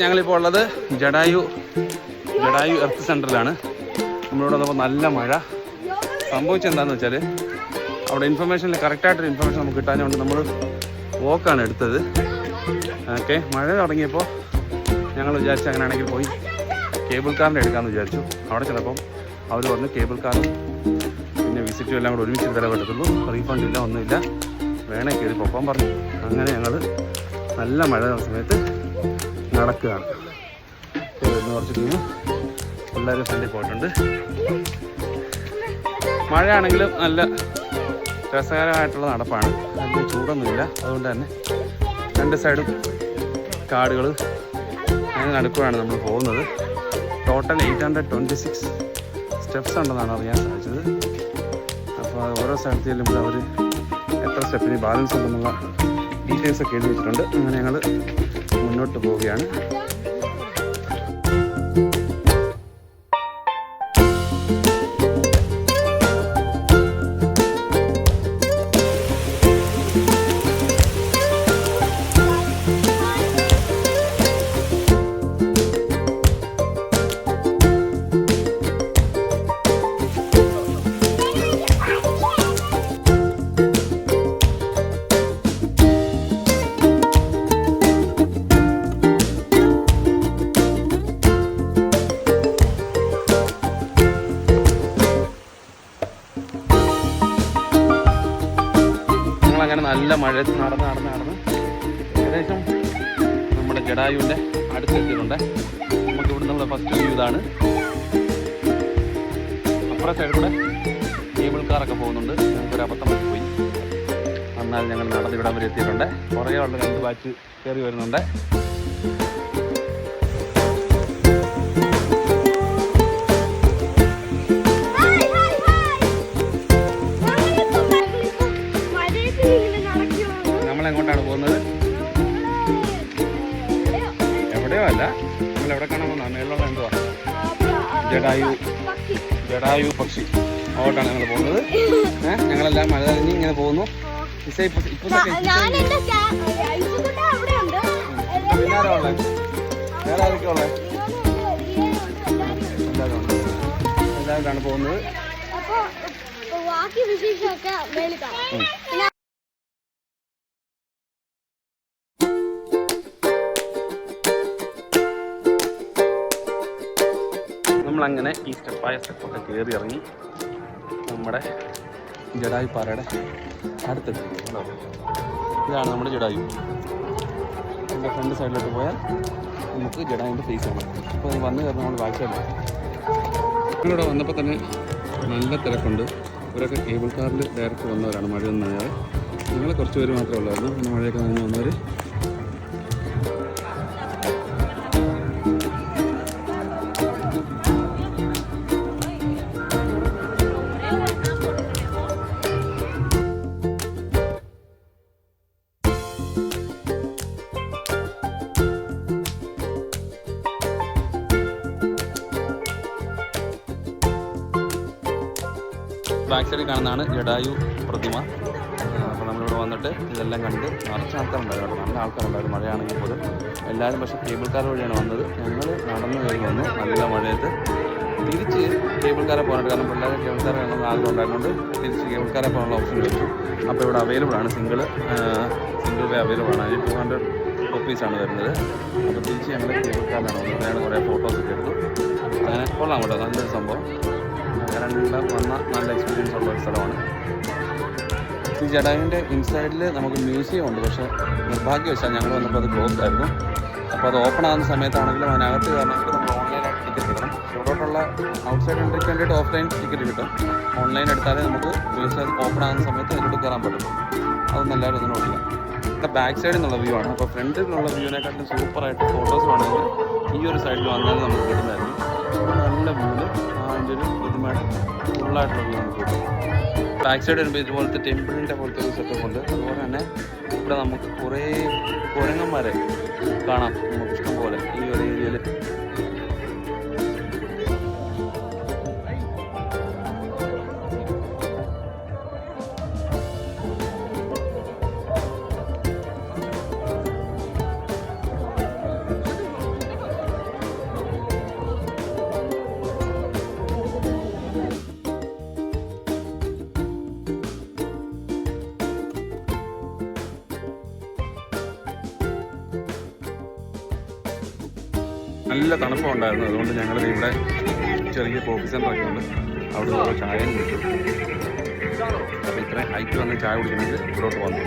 ഞങ്ങളിപ്പോൾ ഉള്ളത് ജഡായു ജഡായു എർത്ത് സെന്ററിലാണ് നമ്മളിവിടെ വന്നപ്പോൾ നല്ല മഴ. സംഭവിച്ചെന്താന്ന് വെച്ചാൽ അവിടെ ഇൻഫർമേഷനിൽ കറക്റ്റായിട്ടൊരു ഇൻഫർമേഷൻ നമുക്ക് കിട്ടാനുണ്ട്. നമ്മൾ വോക്കാണ് എടുത്തത്. ഓക്കെ മഴ തുടങ്ങിയപ്പോൾ ഞങ്ങൾ വിചാരിച്ചു അങ്ങനെയാണെങ്കിൽ പോയി കേബിൾ കാറിന്റെ എടുക്കാമെന്ന് വിചാരിച്ചു. അവിടെ ചിലപ്പം അവർ പറഞ്ഞു കേബിൾ കാറും പിന്നെ വിസിറ്റും എല്ലാം കൂടെ ഒരുമിച്ച് തരാൻ പറ്റത്തുള്ളൂ. റീഫണ്ട് ഇല്ല ഒന്നുമില്ല. വേണേ കയറി പൊപ്പം പറഞ്ഞു. അങ്ങനെ ഞങ്ങൾ നല്ല മഴ സമയത്ത് നടക്കുകയാണ്. കുറച്ച് ടീം എല്ലാവരും ഫ്രണ്ടിൽ പോയിട്ടുണ്ട്. മഴയാണെങ്കിലും നല്ല രസകരമായിട്ടുള്ള നടപ്പാണ്. നല്ല ചൂടൊന്നുമില്ല. അതുകൊണ്ട് തന്നെ രണ്ട് സൈഡും കാടുകൾ അങ്ങനെ നടക്കുകയാണ് നമ്മൾ പോകുന്നത്. Total eight hundred twenty six steps ഉണ്ടെന്നാണ് അറിയാൻ സാധിച്ചത്. അപ്പോൾ ഓരോ സ്ഥലത്ത് ചെല്ലുമ്പോൾ അവർ എത്ര സ്റ്റെപ്പിന് ബാലൻസ് ഉണ്ടെന്നുള്ള ഡീറ്റെയിൽസ് ഒക്കെ എഴുതി വെച്ചിട്ടുണ്ട്. അങ്ങനെ ഞങ്ങൾ മുന്നോട്ട് പോവുകയാണ് ഞങ്ങളങ്ങനെ നല്ല മഴ നടന്ന് നടന്ന് നടന്ന് ഏകദേശം നമ്മുടെ ജഡായുവിന്റെ അടുത്തെത്തിയിട്ടുണ്ട്. നമുക്ക് ഇവിടെ നമ്മുടെ ഫസ്റ്റ് വ്യൂ ഇതാണ്. അപ്പുറ സൈഡിലൂടെ കേബിൾ കാറൊക്കെ പോകുന്നുണ്ട്. ഞങ്ങൾക്കൊരു അബദ്ധം പോയി എന്നാൽ ഞങ്ങൾ നടന്ന് ഇവിടം വരെ എത്തിയിട്ടുണ്ട്. കുറേ ഉള്ള രണ്ട് ബാച്ച് കയറി വരുന്നുണ്ട്. നമ്മളെങ്ങോട്ടാണ് പോകുന്നത്. എവിടെയോ അല്ല. നമ്മൾ എവിടെ കാണാൻ പോകുന്ന മേളിലുള്ള എന്തുവാ? ജഡായു ജഡായു പക്ഷി. അങ്ങോട്ടാണ് ഞങ്ങൾ പോകുന്നത്. ഏഹ് ഞങ്ങളെല്ലാം മഴ നനഞ്ഞ് ഇങ്ങനെ പോകുന്നു. ഇപ്പൊ വേറെ ആരൊക്കെ ഉള്ളത് എല്ലാവരും ഉണ്ട്. പോകുന്നത്. ബാക്കി വിശേഷമൊക്കെ നമ്മളങ്ങനെ ഈ സ്റ്റെപ്പായ സ്റ്റെപ്പൊക്കെ കയറി ഇറങ്ങി നമ്മുടെ ജഡായു പാറയുടെ അടുത്തെത്തി ഇതാണ് നമ്മുടെ ജഡായു. എന്റെ ഫ്രണ്ട് സൈഡിലോട്ട് പോയാൽ നമുക്ക് ജഡായുവിന്റെ ഫേസ് ആണ് അപ്പോൾ അത് വന്നു കയറുന്ന നമ്മൾ ബാക്ക് ഇവിടെ വന്നപ്പോൾ തന്നെ നല്ല തിരക്കുണ്ട്. ഇവരൊക്കെ കേബിൾ കാറിൽ ഡയറക്റ്റ് വന്നവരാണ് മഴയൊന്നും നനയാതെ. ഞങ്ങൾ കുറച്ച് പേര് മാത്രമേ ഉള്ളായിരുന്നു. മഴയൊക്കെ നനഞ്ഞ് വന്നവർ ബാക്ക് സൈഡിൽ കാണുന്നതാണ് ജഡായു പ്രതിമ. അപ്പോൾ നമ്മളിവിടെ വന്നിട്ട് ഇതെല്ലാം കണ്ട് നിറച്ച് ആൾക്കാരുണ്ടായിരുന്നു നല്ല ആൾക്കാരുണ്ടായിരുന്നു. മഴയാണെങ്കിൽ പോലും എല്ലാവരും പക്ഷേ കേബിൾ കാർ വഴിയാണ് വന്നത്. ഞങ്ങൾ നടന്നു കയറി വന്നു നല്ല മഴയത്ത് തിരിച്ച് കേബിൾ കാറെ പോകാനായിട്ട് കാരണം പിള്ളേരെ കേബിൾ കാർ വേണമെന്ന് ആഗ്രഹം ഉണ്ടായതുകൊണ്ട് തിരിച്ച് കേബിൾ കാറെ പോകാനുള്ള ഓപ്ഷൻ ലഭിച്ചു അപ്പോൾ ഇവിടെ അവൈലബിൾ ആണ് സിംഗിൾ സിംഗിൾ വേ അവൈലബിൾ ആണ്. അതിന് ടു ഹൺഡ്രഡ് റുപ്പീസാണ് വരുന്നത്. അപ്പോൾ തിരിച്ച് ഞങ്ങൾ കേബിൾ കാറിലാണ് വന്നത്. കുറേ ഫോട്ടോസൊക്കെ എടുത്തു അങ്ങനെ കൊള്ളാം കേട്ടോ. നല്ലൊരു സംഭവം. രണ്ടും വന്ന നല്ല എക്സ്പീരിയൻസ് ഉള്ള ഒരു സ്ഥലമാണ്. ഈ ജഡായുവിന്റെ ഇൻസൈഡിൽ നമുക്ക് മ്യൂസിയം ഉണ്ട്. പക്ഷേ നിർഭാഗ്യവശാൽ ഞങ്ങൾ വന്നപ്പോൾ അത് ക്ലോസ് ആയിരുന്നു. അപ്പോൾ അത് ഓപ്പൺ ആകുന്ന സമയത്താണെങ്കിലും അതിനകത്ത് കയറണമെങ്കിൽ നമ്മൾ ഓൺലൈനായിട്ട് ടിക്കറ്റ് എടുക്കണം. ഇവിടോട്ടുള്ള ഔട്ട്സൈഡ് എൻട്രിക്ക് വേണ്ടിയിട്ട് ഓഫ്ലൈൻ ടിക്കറ്റ് കിട്ടും. ഓൺലൈൻ എടുത്താലേ നമുക്ക് മ്യൂസിയം ഓപ്പൺ ആകുന്ന സമയത്ത് അതിലോട്ട് കയറാൻ പറ്റുള്ളൂ അതൊന്നും എല്ലാവരും ഒന്നും നോക്കില്ല. ബാക്ക് സൈഡിൽ നിന്നുള്ള വ്യൂ ആണ്. അപ്പോൾ ഫ്രണ്ടിലുള്ള വ്യൂവിനെക്കാട്ടും സൂപ്പറായിട്ട് ഫോട്ടോസ് വേണമെങ്കിൽ ഈ ഒരു സൈഡിൽ വന്നാൽ നമുക്ക് കിട്ടുന്നതായിരുന്നു. നല്ല വ്യൂവിൽ ആ അതിന്റെ ഒരു പ്രതിമയുടെ ഫുള്ളായിട്ടുള്ള വ്യൂ നമുക്ക് കിട്ടും. ബാക്ക് സൈഡ് വരുമ്പോൾ ഇതുപോലത്തെ ടെമ്പിളിന്റെ പോലത്തെ ഒരു സെറ്റപ്പ് ഉണ്ട്. അതുപോലെ തന്നെ ഇവിടെ നമുക്ക് കുറേ കുരങ്ങന്മാരെ കാണാം. നമുക്ക് ഇഷ്ടം പോലെ ഈ ഒരു ഏരിയയിൽ നല്ല തണുപ്പം ഉണ്ടായിരുന്നു അതുകൊണ്ട് ഞങ്ങൾ ഇവിടെ ചെറിയ കോഫി സെന്റർ ഒക്കെ ഉണ്ട്. അവിടെ ഓരോ ചായയും കിട്ടും അപ്പോൾ ഇത്രയും ഹൈറ്റ് വന്ന് ചായ കുടിക്കണമെങ്കിൽ ഇവിടോട്ട് വന്നു